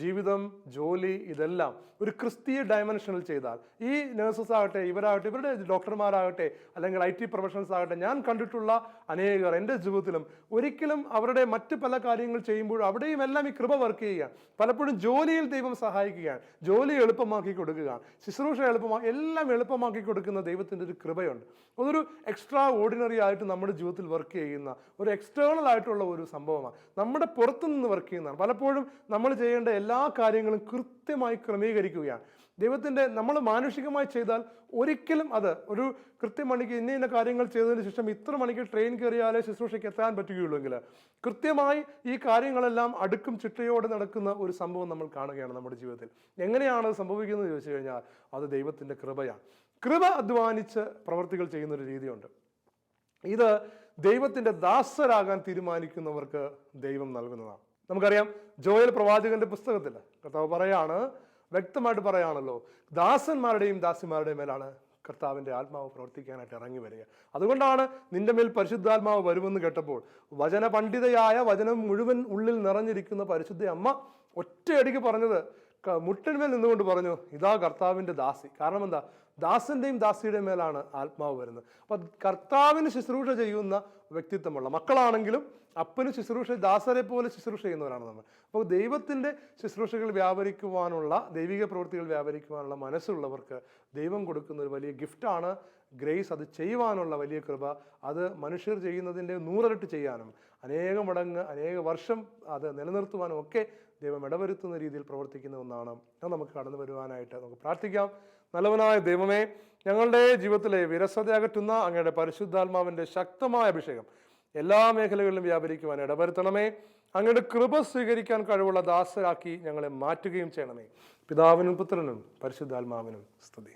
ജീവിതം ജോലി ഇതെല്ലാം ഒരു ക്രിസ്തീയ ഡയമെൻഷനിൽ ചെയ്താൽ ഈ നഴ്സസ് ആകട്ടെ ഇവരാകട്ടെ ഇവരുടെ ഡോക്ടർമാരാകട്ടെ അല്ലെങ്കിൽ ഐ ടി പ്രൊഫഷണൽസ് ആകട്ടെ ഞാൻ കണ്ടിട്ടുള്ള അനേകർ എന്റെ ജീവിതത്തിലും ഒരിക്കലും അവരുടെ മറ്റ് പല കാര്യങ്ങൾ ചെയ്യുമ്പോഴും അവിടെയും എല്ലാം ഈ കൃപ വർക്ക് ചെയ്യുകയാണ് പലപ്പോഴും ജോലിയിൽ ദൈവം സഹായിക്കുകയാണ്. ജോലി എളുപ്പമാക്കി കൊടുക്കുകയാണ് ശുശ്രൂഷ എളുപ്പമാ എല്ലാം എളുപ്പമാക്കി കൊടുക്കുന്ന ദൈവത്തിന്റെ ഒരു കൃപയുണ്ട്. അതൊരു എക്സ്ട്രാ ഓർഡിനറി ആയിട്ട് നമ്മുടെ ജീവിതത്തിൽ വർക്ക് ചെയ്യുന്ന ഒരു എക്സ്റ്റേണൽ ആയിട്ടുള്ള ഒരു സംഭവമാണ്. നമ്മുടെ പുറത്തുനിന്ന് വർക്ക് ചെയ്യുന്നതാണ്. പലപ്പോഴും നമ്മൾ ചെയ്യേണ്ട എല്ലാ കാര്യങ്ങളും കൃത്യമായി ക്രമീകരിക്കുകയാണ്. ദൈവത്തിന്റെ നമ്മൾ മാനുഷികമായി ചെയ്താൽ ഒരിക്കലും അത് ഒരു കൃത്യമണിക്ക് ഇന്ന ഇന്ന കാര്യങ്ങൾ ചെയ്തതിന് ശേഷം ഇത്ര മണിക്ക് ട്രെയിൻ കയറിയാലേ ശുശ്രൂഷയ്ക്ക് എത്താൻ പറ്റുകയുള്ളൂ എങ്കിൽ കൃത്യമായി ഈ കാര്യങ്ങളെല്ലാം അടുക്കും ചിട്ടയോടെ നടക്കുന്ന ഒരു സംഭവം നമ്മൾ കാണുകയാണ് നമ്മുടെ ജീവിതത്തിൽ. എങ്ങനെയാണ് അത് സംഭവിക്കുന്നത് ചോദിച്ചു കഴിഞ്ഞാൽ അത് ദൈവത്തിന്റെ കൃപയാണ്. കൃപ അധ്വാനിച്ച് പ്രവർത്തികൾ ചെയ്യുന്ന ഒരു രീതിയുണ്ട്. ഇത് ദൈവത്തിന്റെ ദാസരാകാൻ തീരുമാനിക്കുന്നവർക്ക് ദൈവം നൽകുന്നതാണ്. നമുക്കറിയാം ജോയൽ പ്രവാചകന്റെ പുസ്തകത്തിൽ കർത്താവ് പറയാണ് വ്യക്തമായിട്ട് പറയാണല്ലോ ദാസന്മാരുടെയും ദാസിമാരുടെയും മേലാണ് കർത്താവിന്റെ ആത്മാവ് പ്രവർത്തിക്കാനായിട്ട് ഇറങ്ങി വരിക. അതുകൊണ്ടാണ് നിന്റെ മേൽ പരിശുദ്ധാത്മാവ് വരുമെന്ന് കേട്ടപ്പോൾ വചന പണ്ഡിതയായ വചനം മുഴുവൻ ഉള്ളിൽ നിറഞ്ഞിരിക്കുന്ന പരിശുദ്ധ അമ്മ ഒറ്റയടിക്ക് പറഞ്ഞത് മുട്ടിന്മേൽ നിന്നുകൊണ്ട് പറഞ്ഞു ഇതാ കർത്താവിന്റെ ദാസി. കാരണം എന്താ? ദാസന്റെയും ദാസിയുടെയും മേലാണ് ആത്മാവ് വരുന്നത്. അപ്പൊ കർത്താവിന് ശുശ്രൂഷ ചെയ്യുന്ന വ്യക്തിത്വമുള്ള മക്കളാണെങ്കിലും അപ്പന് ശുശ്രൂഷ ദാസരെ പോലെ ശുശ്രൂഷ ചെയ്യുന്നവരാണ് നമ്മൾ. അപ്പോൾ ദൈവത്തിന്റെ ശുശ്രൂഷകൾ വ്യാപരിക്കുവാനുള്ള ദൈവിക പ്രവൃത്തികൾ വ്യാപരിക്കുവാനുള്ള മനസ്സുള്ളവർക്ക് ദൈവം കൊടുക്കുന്ന ഒരു വലിയ ഗിഫ്റ്റാണ് ഗ്രേസ് അത് ചെയ്യുവാനുള്ള വലിയ കൃപ. അത് മനുഷ്യർ ചെയ്യുന്നതിന്റെ നൂറിരട്ട് ചെയ്യാനും അനേക മടങ്ങ് അനേക വർഷം അത് നിലനിർത്തുവാനും ഒക്കെ ദൈവം ഇടവരുത്തുന്ന രീതിയിൽ പ്രവർത്തിക്കുന്ന ഒന്നാണ്. അത് നമുക്ക് കടന്നു വരുവാനായിട്ട് നമുക്ക് പ്രാർത്ഥിക്കാം. നല്ലവനായ ദൈവമേ ഞങ്ങളുടെ ജീവിതത്തിലെ വിരസത അകറ്റുന്ന അങ്ങയുടെ പരിശുദ്ധാത്മാവിന്റെ ശക്തമായ അഭിഷേകം എല്ലാ മേഖലകളിലും വ്യാപരിക്കുവാൻ ഇടവരുത്തണമേ. അങ്ങയുടെ കൃപ സ്വീകരിക്കാൻ കഴിവുള്ള ദാസരാക്കി ഞങ്ങളെ മാറ്റുകയും ചെയ്യണമേ. പിതാവിനും പുത്രനും പരിശുദ്ധാത്മാവിനും സ്തുതി.